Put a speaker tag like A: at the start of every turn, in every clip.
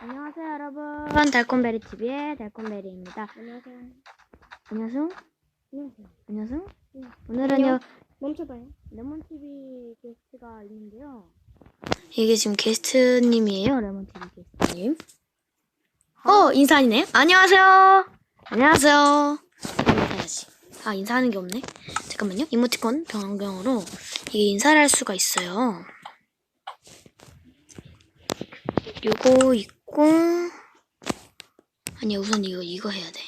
A: 안녕하세요 여러분 달콤베리 TV의 달콤베리입니다.
B: 안녕하세요.
A: 안녕하세요.
B: 안녕하세요.
A: 안녕하세요.
B: 네.
A: 오늘은요
B: 멈춰봐요.
A: 레몬 TV 게스트가 있는데요. 이게 지금 게스트님이에요 레몬 TV 게스트님. 어 인사이네요. 안녕하세요. 안녕하세요. 인사해야지. 아 인사하는 게 없네. 잠깐만요. 이모티콘 변경으로 이게 인사를 할 수가 있어요. 요거 있고 아니 우선 이거 이거 해야 돼.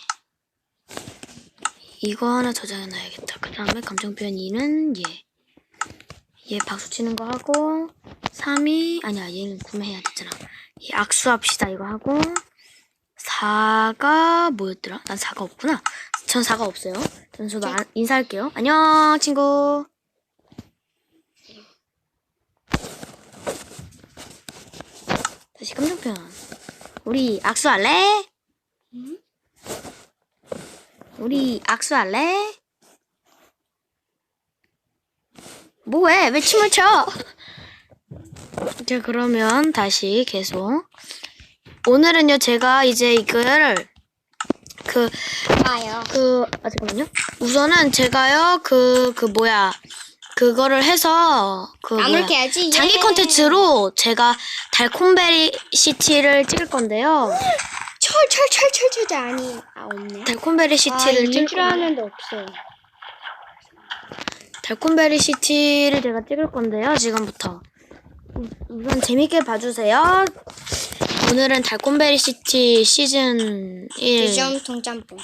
A: 이거 하나 저장해 놔야겠다. 그 다음에 감정 표현 2는 얘. 얘 박수 치는 거 하고 3이 아니야 얘는 구매해야 되잖아. 얘 악수합시다 이거 하고 4가 뭐였더라? 난 4가 없구나. 전 4가 없어요. 전 저도 안- 인사할게요. 안녕 친구. 다시 감정 표현. 우리 악수할래? 우리 악수할래? 뭐해? 왜 춤을 춰? 자, 그러면 다시 계속. 오늘은요, 제가 이제 이거를, 그,
B: 봐요.
A: 그, 아, 잠깐만요. 우선은 제가요, 그, 그, 뭐야. 그거를 해서, 그,
B: 나물
A: 뭐야.
B: 캐야지.
A: 장기
B: 예.
A: 콘텐츠로 제가 달콤베리 시티를 찍을 건데요.
B: 철철철철철 아니 아 없네.
A: 달콤베리
B: 아,
A: 시티를
B: 있는
A: 찍을
B: 줄
A: 건데
B: 아는데 없어요.
A: 달콤베리 시티를 제가 찍을 건데요, 지금부터. 우- 우선 재밌게 봐주세요. 오늘은 달콤베리 시티 시즌 1.
B: 대점 통짬뽕.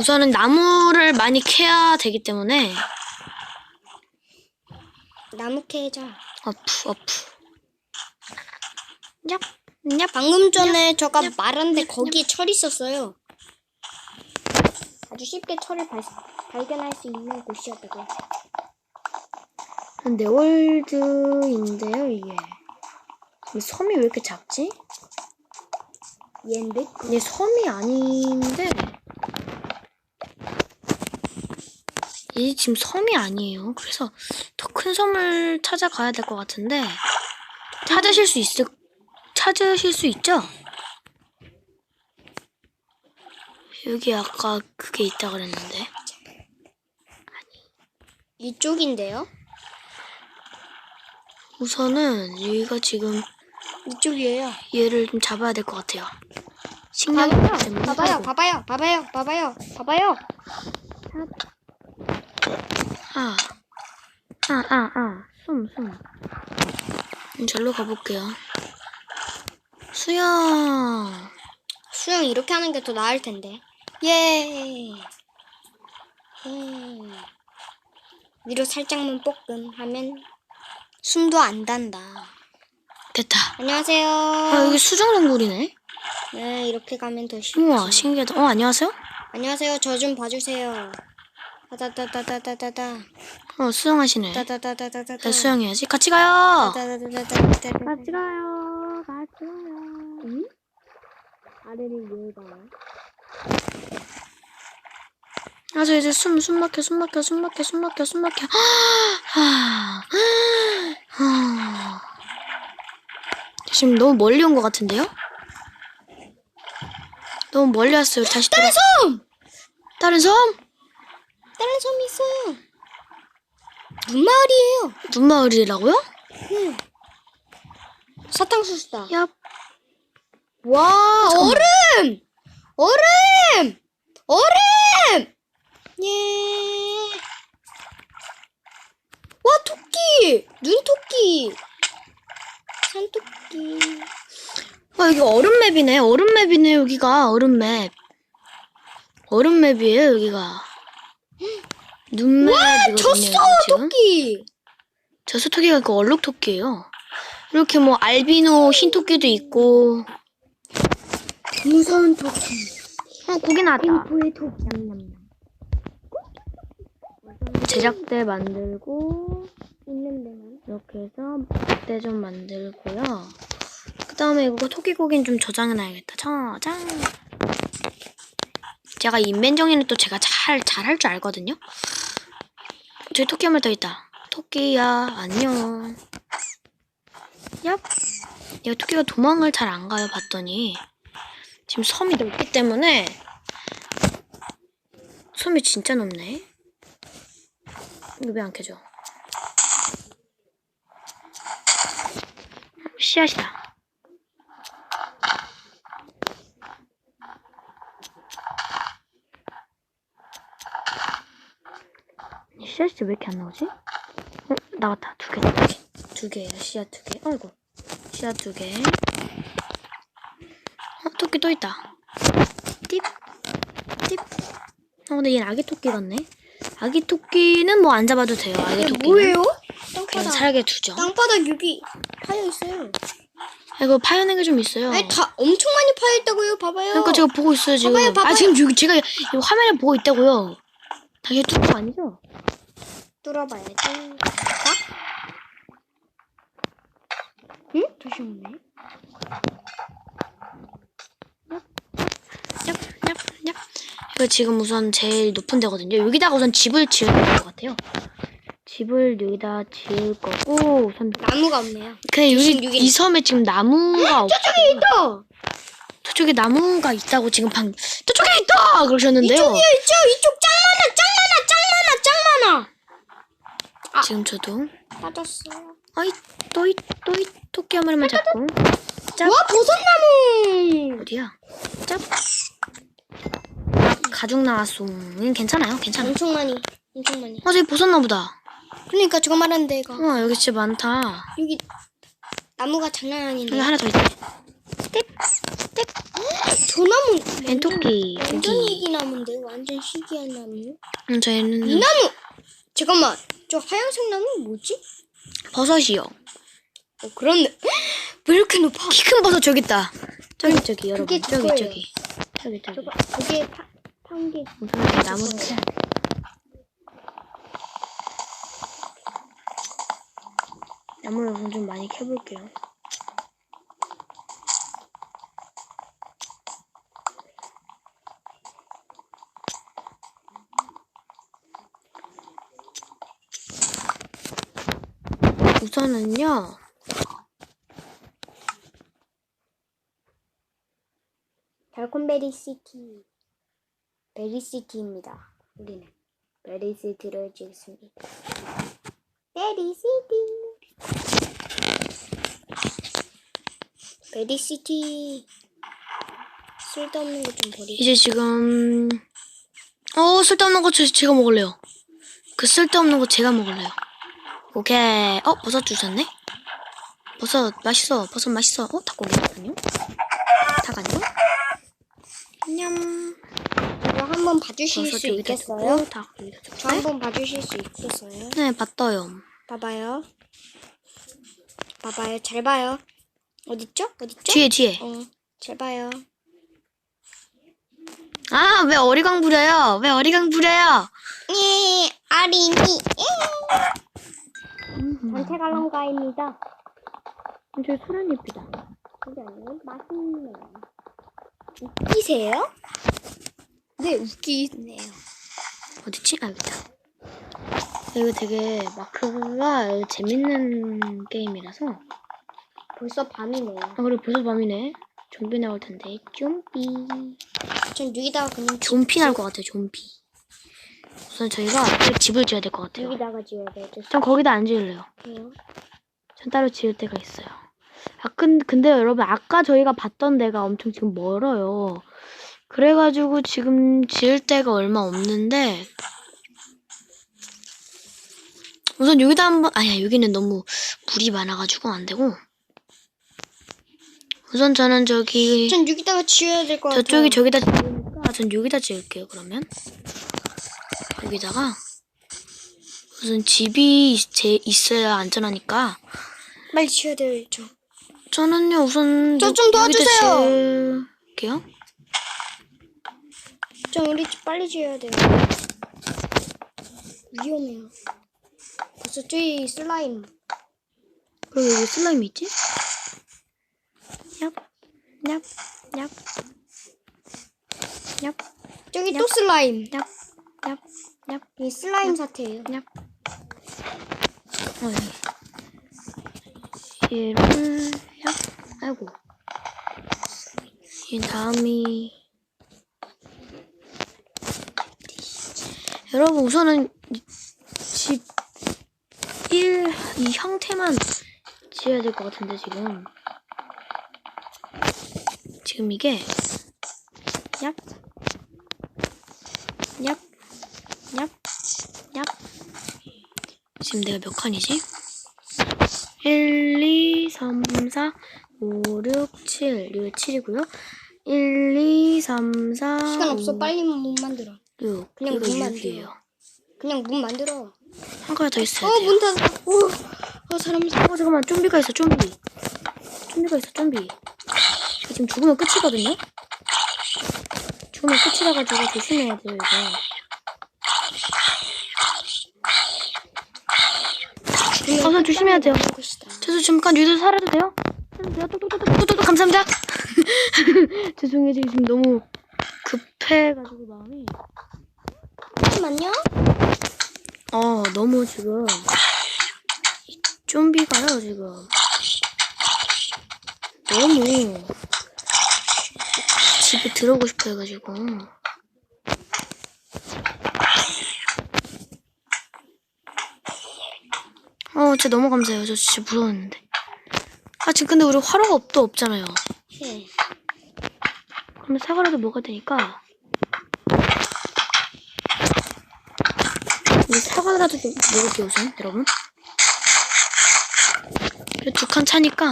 A: 우선은 나무를 많이 캐야 되기 때문에,
B: 나무 캐자.
A: 어프, 어프. 얍, 얍.
B: 방금 전에 저가 말한데 거기에 철 있었어요. 아주 쉽게 철을 발, 발견할 수 있는 곳이었다고요.
A: 네월드인데요, 이게. 이 섬이 왜 이렇게 작지?
B: 얘인데?
A: 얘 섬이 아닌데 이 지금 섬이 아니에요. 그래서 더 큰 섬을 찾아가야 될 것 같은데 찾으실 수 있을 찾으실 수 있죠? 여기 아까 그게 있다 그랬는데
B: 이쪽인데요?
A: 우선은 여기가 지금
B: 이쪽이에요.
A: 얘를 좀 잡아야 될 것 같아요. 식량이
B: 봐봐요.
A: 때문에
B: 봐봐요. 봐봐요. 봐봐요. 봐봐요. 봐봐요.
A: 아, 아, 아, 아, 숨, 숨. 음, 절로 가볼게요. 수영.
B: 수영 이렇게 하는 게 더 나을 텐데. 예. 예. 위로 살짝만 볶음 하면 숨도 안 단다.
A: 됐다.
B: 안녕하세요.
A: 아, 여기 수정동굴이네.
B: 네, 이렇게 가면 더 쉽지.
A: 우와, 신기하다. 어, 안녕하세요?
B: 안녕하세요. 저 좀 봐주세요. 따다다다다다다다.
A: 어, 수영하시네.
B: 따다다다다다다.
A: 나 수영해야지. 같이 가요.
B: 따다다다다다다.
A: 같이 가요. 같이 가요. 응?
B: 아래를 왜 가요?
A: 아, 저 이제 숨, 숨 막혀, 숨 막혀, 숨 막혀, 숨 막혀, 숨 막혀. 아, 아. 지금 너무 멀리 온 것 같은데요? 너무 멀리 왔어요. 다시 다른
B: 섬!
A: 다른 섬?
B: 다른 섬이 있어요. 눈마을이에요.
A: 눈마을이라고요?
B: 네. 사탕수수다.
A: 얍.
B: 와, 얼음! 얼음! 얼음! 예. 와, 토끼! 눈토끼! 산토끼.
A: 아, 여기 얼음 맵이네. 얼음 맵이네, 여기가. 얼음 맵. 얼음 맵이에요, 여기가. 눈맵이거든요,
B: 졌어,
A: 여기 지금.
B: 토끼!
A: 저수 토끼가 그 얼룩 토끼예요. 이렇게 뭐 알비노 흰 토끼도 있고.
B: 무서운 토끼.
A: 어, 고기 나왔다.
B: 템포의 토끼. 냠냠냠.
A: 제작대 만들고
B: 있는 데만.
A: 이렇게 해서 막대 좀 만들고요. 그 다음에 이거 토끼고기는 좀 저장해놔야겠다. 저장. 제가 인벤 정리는 또 제가 잘, 잘할 줄 알거든요. 저기 토끼 한 마리 더 있다. 토끼야, 안녕. 얍. 얘가 토끼가 도망을 잘 안 가요, 봤더니. 지금 섬이 넓기 때문에. 섬이 진짜 넓네. 이거 왜 안 켜져? 씨앗이다. 씨앗이 왜 이렇게 안 나오지? 어, 나왔다. 두 개, 두 개. 두 개예요. 씨앗 두 개. 아이고. 씨앗 두 개. 어, 토끼 또 있다. 띠. 띠. 어, 근데 얘는 아기 토끼 같네. 아기 토끼는 뭐 안 잡아도 돼요. 아기 토끼는.
B: 뭐예요?
A: 그냥
B: 땅바닥.
A: 살게 두죠.
B: 땅바닥 여기 파여 있어요.
A: 이거 파여낸 게 좀 있어요.
B: 아니 다 엄청 많이 파여 있다고요. 봐봐요.
A: 그러니까 제가 보고 있어요 지금.
B: 봐봐요, 봐봐요.
A: 아 지금 여기 제가 이 화면에 보고 있다고요. 당연히 뚜껑 아니죠?
B: 뚫어봐야지. 자. 응? 다시.
A: 얍얍얍. 이거 지금 우선 제일 높은 데거든요. 여기다가 우선 집을 될것 같아요. 집을 여기다 지을 거고 우선
B: 나무가 없네요.
A: 그냥 여기
B: 96인.
A: 이 섬에 지금 나무가 없.
B: 저쪽에 있다.
A: 저쪽에 나무가 있다고 지금 방 저쪽에 있다 그러셨는데요.
B: 이쪽이요, 이쪽, 이쪽 짱 많아, 짱 많아, 짱 많아, 짱 많아. 아.
A: 지금 저도
B: 빠졌어요.
A: 어이 또이 또이 토끼 한 마리만 잡고 짭
B: 와 버섯나무.
A: 어디야? 짭 가죽 나왔어. 음, 괜찮아요, 괜찮아.
B: 엄청 많이, 엄청 많이.
A: 어 저기 보셨나 보다.
B: 그러니까 저거 말하는데 이거
A: 와 여기 진짜 많다.
B: 여기 나무가 장난
A: 여기
B: 아닌데.
A: 하나 더 있네.
B: 저 나무
A: 벤토끼
B: 완전
A: 여기.
B: 이기 나무인데 완전 희귀한 나무.
A: 음 저희는
B: 이 나무. 잠깐만, 저 하얀색 나무 뭐지?
A: 버섯이요.
B: 어 그렇네. 왜 이렇게 높아?
A: 키 큰 버섯 저기 있다. 저기 저기 여러분
B: 그게
A: 저기
B: 저거예요.
A: 저기 저기 저기.
B: 저거 저게 파, 파운 게
A: 우선 이렇게 캐야 돼. 나무를 우선 좀 많이 캐볼게요. 우선은요,
B: 달콤베리 시티. 베리 시티입니다. 우리는 베리 시티를 찍습니다. 베리 시티. 베리 시티. 쓸데없는 거 좀 버리고.
A: 이제 지금, 어, 쓸데없는 거 저- 제가 먹을래요. 그 쓸데없는 거 제가 먹을래요. 오케이. 어, 버섯 주셨네? 버섯 맛있어. 버섯 맛있어. 어, 닭고기거든요? 닭 아니고? 냠.
B: 이거 한번 봐주실
A: 버섯
B: 수
A: 여기다
B: 있겠어요?
A: 두고, 닭 여기다
B: 저
A: 두고.
B: 한번 봐주실 수 있겠어요?
A: 네, 봤어요.
B: 봐봐요. 봐봐요. 잘 봐요. 어딨죠? 어딨죠?
A: 뒤에, 뒤에.
B: 어, 잘 봐요.
A: 아, 왜 어리광 부려요? 왜 어리광 부려요?
B: 예, 아린이. 전태갈람가입니다.
A: 저기 소란잎이다.
B: 그게 아니고 맛있네요. 웃기세요? 네, 웃기네요.
A: 어딨지? 아, 여기다. 이거 되게 마크가 재밌는 게임이라서.
B: 벌써 밤이네요.
A: 아, 그리고 벌써 밤이네. 좀비 나올 텐데. 좀비.
B: 전 여기다가 그냥 집-
A: 좀비 나올 것 같아요, 좀비. 우선 저희가 집을 지어야 될 것 같아요.
B: 여기다가 지어야 되죠.
A: 전 거기다 안 지을래요.
B: 그래요?
A: 전 따로 지을 데가 있어요. 아, 근, 근데 여러분, 아까 저희가 봤던 데가 엄청 지금 멀어요. 그래가지고 지금 지을 데가 얼마 없는데, 우선 여기다 한번, 아니야, 여기는 너무 물이 많아가지고 안 되고, 우선 저는 저기,
B: 전 여기다가 지어야 될 것 같아요.
A: 저쪽이 저기다 지으니까, 전 여기다 지을게요, 그러면. 여기다가, 우선 집이 제, 있어야 안전하니까,
B: 빨리 지어야 되죠.
A: 저는요 우선
B: 저좀
A: 여-
B: 도와주세요.
A: 지을게요.
B: 전 우리 집 빨리 지어야 돼요. 위험해요. 벌써 저기 슬라임.
A: 그리고 여기 슬라임이 있지? 얍, 얍, 얍, 얍,
B: 저기 또 슬라임.
A: 얍, 얍, 얍,
B: 이 슬라임 사태예요.
A: 얍. 어, 여기. 얘를 얍. 아이고. 이 다음이 여러분 우선은 집 1, 이 형태만 지어야 될 것 같은데 지금 지금 이게 얍 얍, 얍, 얍. 지금 내가 몇 칸이지? 1, 2, 3, 4, 5, 6, 7. 이거 7이고요. 1, 2, 3, 4.
B: 시간 없어
A: 5,
B: 빨리 문 만들어
A: 6.
B: 그냥 문
A: 6이에요.
B: 그냥 문 만들어
A: 한 가지 더 있어야 돼요.
B: 어문 닫아 오, 어 사람 있어
A: 어, 잠깐만. 좀비가 있어, 좀비. 좀비가 있어, 좀비. 지금 죽으면 끝이거든요? 죽으면 끝이라 가지고 조심해야 돼요, 이거. 우선 조심해야 돼요. 저도 잠깐 여기서 살아도 돼요? 돼요? 똑똑똑똑똑똑 감사합니다. 죄송해요, 지금 너무 급해가지고 마음이.
B: 잠깐만요
A: 어, 너무 지금 좀비가요, 지금. 너무 집에 들어오고 싶어 해가지고. 어, 진짜 너무 감사해요. 저 진짜 무서웠는데. 아, 지금 근데 우리 화로가 없도 없잖아요.
B: 네.
A: 그러면 사과라도 먹어야 되니까. 우리 사과라도 좀 먹을게요, 우선, 여러분. 두칸 차니까.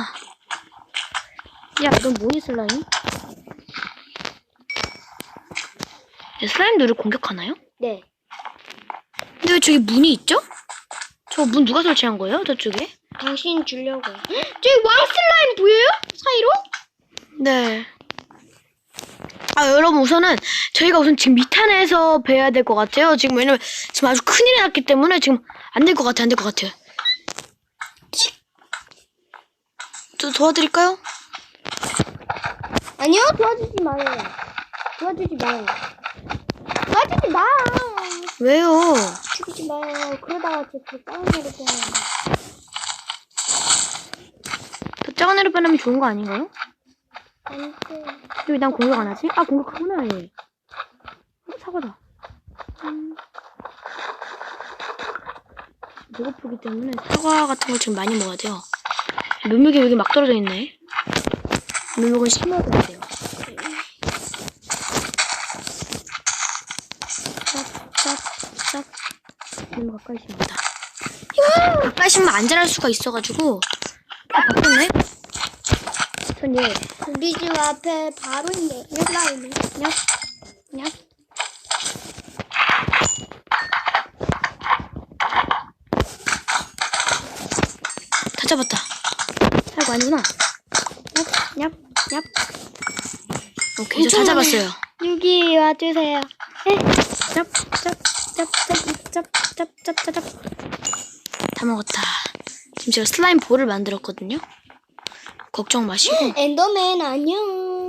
A: 야, 넌 뭐니, 슬라임? 야, 슬라임도 우리 공격하나요?
B: 네
A: 근데 왜 저기 문이 있죠? 저 문 누가 설치한 거예요, 저쪽에?
B: 당신 주려고요 헉, 저기 왕 슬라임 보여요? 사이로?
A: 네. 아, 여러분, 우선은 저희가 우선 지금 미탄에서 배워야 될 것 같아요. 지금 왜냐면 지금 아주 큰일이 났기 때문에 지금 안 될 것 같아, 안될 것 같아요. 저 도와드릴까요?
B: 아니요 도와주지 마요 도와주지 마요 도와주지 마
A: 왜요?
B: 죽이지 마요 그러다가 제그 다운로드 뻔하네
A: 더 작은 애로 빼내면 좋은 거 아닌가요?
B: 안돼
A: 왜난 공격 안 하지? 아, 공격하구나, 얘. 어, 사과다. 음. 배고프기 때문에 사과 같은 걸 지금 많이 먹어야 돼요. 묘목이 여기 막 떨어져 있네. 묘목은 심어야 돼요. 짭짭짭. 가까이 심니다. 이거 가까이 심으면 안 자랄 수가 있어가지고. 아, 바뀌었네? 전 얘.
B: 우리 집 앞에 바로 있네 슬라임이
A: 냠, 냠. 다 잡았다. 아이고, 아니구나. 냠, 냠, 냠. 오케이, 저다
B: 엄청
A: 잡았어요.
B: 여기 와주세요
A: 짭, 짭, 짭, 짭, 짭, 짭, 짭, 짭, 짭. 다 먹었다. 지금 제가 슬라임 볼을 만들었거든요. 걱정 마시고.
B: 엔더맨 안녕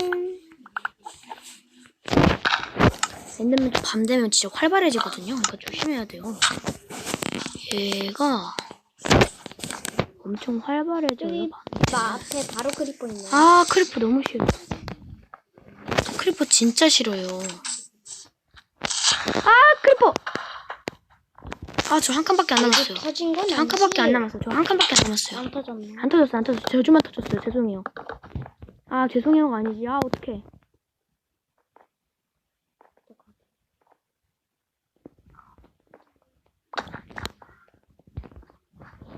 A: 엔더맨 밤 되면 진짜 활발해지거든요. 그러니까 조심해야 돼요. 얘가 엄청 활발해져요.
B: 나 앞에 바로 크리퍼 있네
A: 아 크리퍼 너무 싫어. 크리퍼 진짜 싫어요. 아 크리퍼. 아 저 한 칸밖에 안 남았어요.
B: 터진
A: 건저한 칸밖에 안 남았어요. 저 한 칸밖에 안 남았어요.
B: 안 터졌네
A: 안 터졌어, 안 터졌어. 저주만 터졌어요. 죄송해요. 아, 죄송해요가 아니지. 아, 어떡해.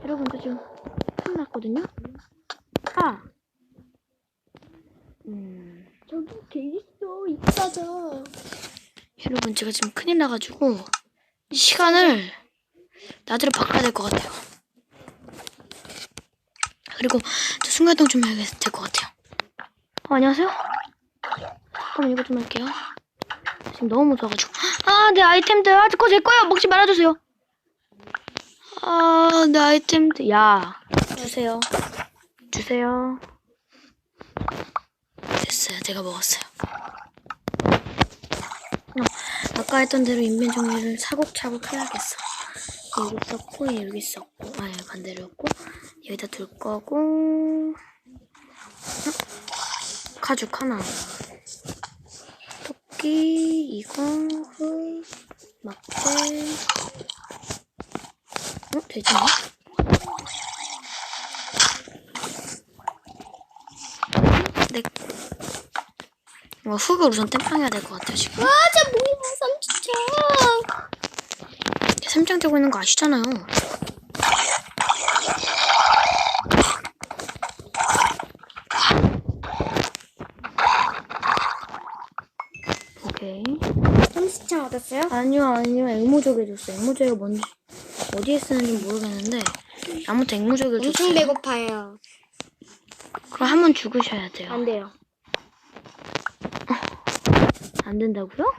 A: 여러분, 저 지금 큰일 났거든요? 아! 음,
B: 저기 개 있어 이따자
A: 여러분, 제가 지금 큰일 나가지고, 시간을 나대로 바꿔야 될 것 같아요. 그리고, 저 순간이동 좀 해야 될 것 같아요. 어, 안녕하세요? 잠깐만, 이거 좀 할게요. 지금 너무 무서워가지고. 아, 내 아이템들. 아, 그거 제 거예요. 먹지 말아주세요. 아, 내 아이템들. 야, 주세요. 주세요. 됐어요. 제가 먹었어요. 어, 아까 했던 대로 인벤 정리를 차곡차곡 해야겠어. 여기 얘 여기 있었고, 아, 얘 반대로였고, 여기다 둘 거고, 가죽 하나. 토끼, 이거, 흙, 막대. 어, 되지네? 네. 어, 흙을 우선 땜빵해야 될 것 같아요, 지금.
B: 맞아 뭐야 삼촌.
A: 샘장 떼고 있는 거 아시잖아요. 오케이.
B: 삼촌 얻었어요?
A: 아니요, 아니요. 앵무족에 줬어요. 앵무족이 뭔지, 어디에 쓰는지 모르겠는데, 아무튼
B: 엄청
A: 줬어요.
B: 배고파요.
A: 그럼 한 번 죽으셔야 돼요.
B: 안 돼요.
A: 안 된다고요?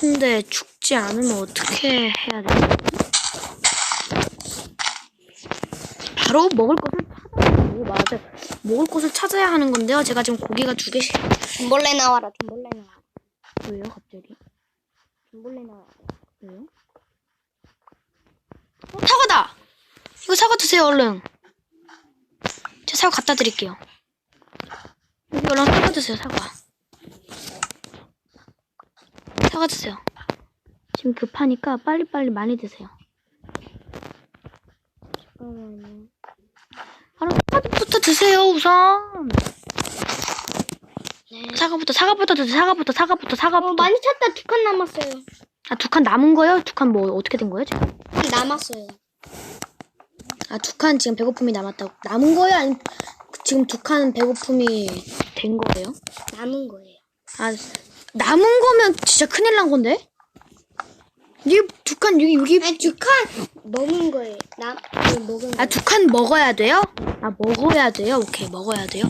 A: 근데 죽지 않으면 어떻게 해야 돼요? 바로 먹을 것을 찾아야 오, 맞아. 먹을 것을 찾아야 하는 건데요. 제가 지금 고기가 두 개씩.
B: 돈벌레 나와라 돈벌레 나와라.
A: 왜요, 갑자기?
B: 돈벌레 나와라.
A: 왜요? 어, 사과다! 이거 사과 드세요, 얼른. 제가 사과 갖다 드릴게요. 여기 얼른 사과 드세요, 사과. 사과 드세요. 지금 급하니까 빨리빨리 많이 드세요.
B: 잠깐만요.
A: 바로 사과부터 드세요, 우선.
B: 네.
A: 사과부터, 사과부터 드세요, 사과부터, 사과부터,
B: 어
A: 사과부터.
B: 많이 찼다 두 칸 남았어요.
A: 아, 두 칸 남은 거예요? 두 칸 뭐, 어떻게 된 거예요, 지금?
B: 남았어요.
A: 아, 두 칸 지금 배고픔이 남았다고. 남은 거예요? 아니, 지금 두 칸 배고픔이 된 거예요?
B: 남은 거예요.
A: 아, 남은 거면 진짜 큰일 난 건데? 이게 두 칸, 여기, 여기.
B: 아니 두칸 먹은 거예요. 남 이거 먹은 거.
A: 아, 두 칸 먹어야 돼요? 아, 먹어야 돼요? 오케이, 먹어야 돼요.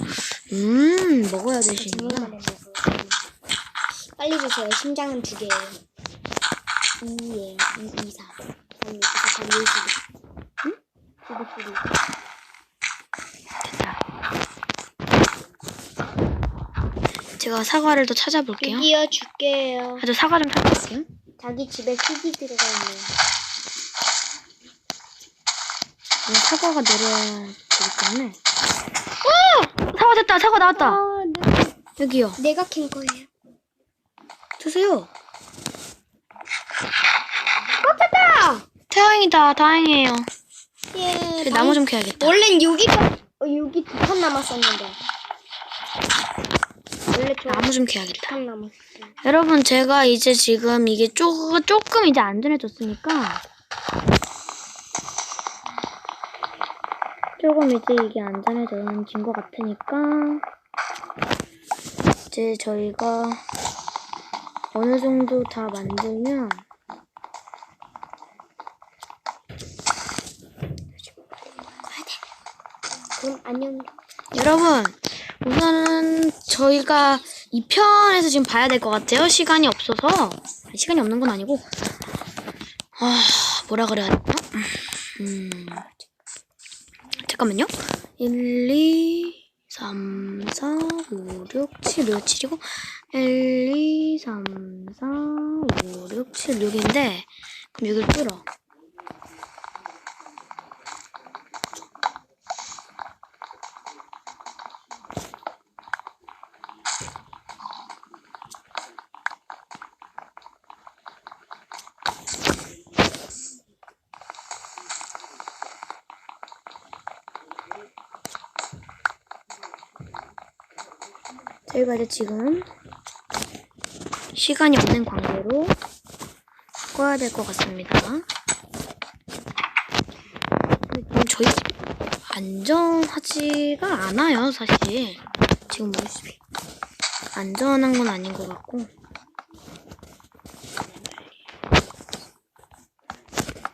A: 음, 먹어야 되시는구나.
B: 빨리 주세요. 심장은 두 개예요. 2예요. 2, 2, 4. 3, 6, 4, 3, 1, 12. 응? 12, 12.
A: 됐다. 제가 사과를 더 찾아볼게요.
B: 드디어 줄게요.
A: 아, 저 사과 좀 찾아볼게요.
B: 자기 집에 흙이 들어가 있네요.
A: 이 사과가 내려야 되기 때문에. 오! 사과 됐다, 사과 나왔다.
B: 아, 네.
A: 여기요.
B: 내가 캔 거예요.
A: 드세요.
B: 꺾였다!
A: 다행이다, 다행이에요.
B: 예.
A: 나무 좀 캐야겠다.
B: 원래는 여기가, 어, 여기 두 칸 남았었는데. 원래
A: 나무 좀 캐야겠다. 여러분, 제가 이제 지금 이게 조금, 조금 이제 안전해졌으니까. 조금 이제 이게 안전해진 것 같으니까. 이제 저희가 어느 정도 다 만들면.
B: 그럼 안녕.
A: 여러분, 우선은 저희가 2편에서 지금 봐야 될 것 같아요. 시간이 없어서. 시간이 없는 건 아니고. 아, 뭐라 그래야 되나? 음. 잠깐만요. 1, 2, 3, 4, 5, 6, 7, 여기 7이고, 1, 2, 3, 4, 5, 6, 7, 6인데, 그럼 6을 뚫어. 이제 지금 시간이 없는 관계로 꺼야 될 것 같습니다. 지금 저희 집 안전하지가 않아요, 사실. 지금 뭐 안전한 건 아닌 것 같고.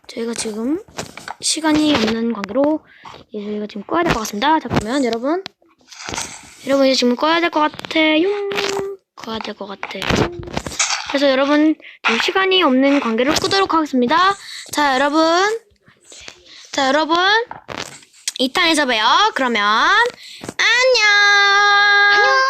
A: 저희가 지금 시간이 없는 관계로 저희가 지금 꺼야 될 것 같습니다. 자, 그러면 여러분 여러분 이제 지금 꺼야 될 것 같아요. 꺼야 될 것 같아요. 그래서 여러분 지금 시간이 없는 관계를 끄도록 하겠습니다. 자 여러분, 자 여러분 2탄에서 봬요. 그러면 안녕.
B: 안녕!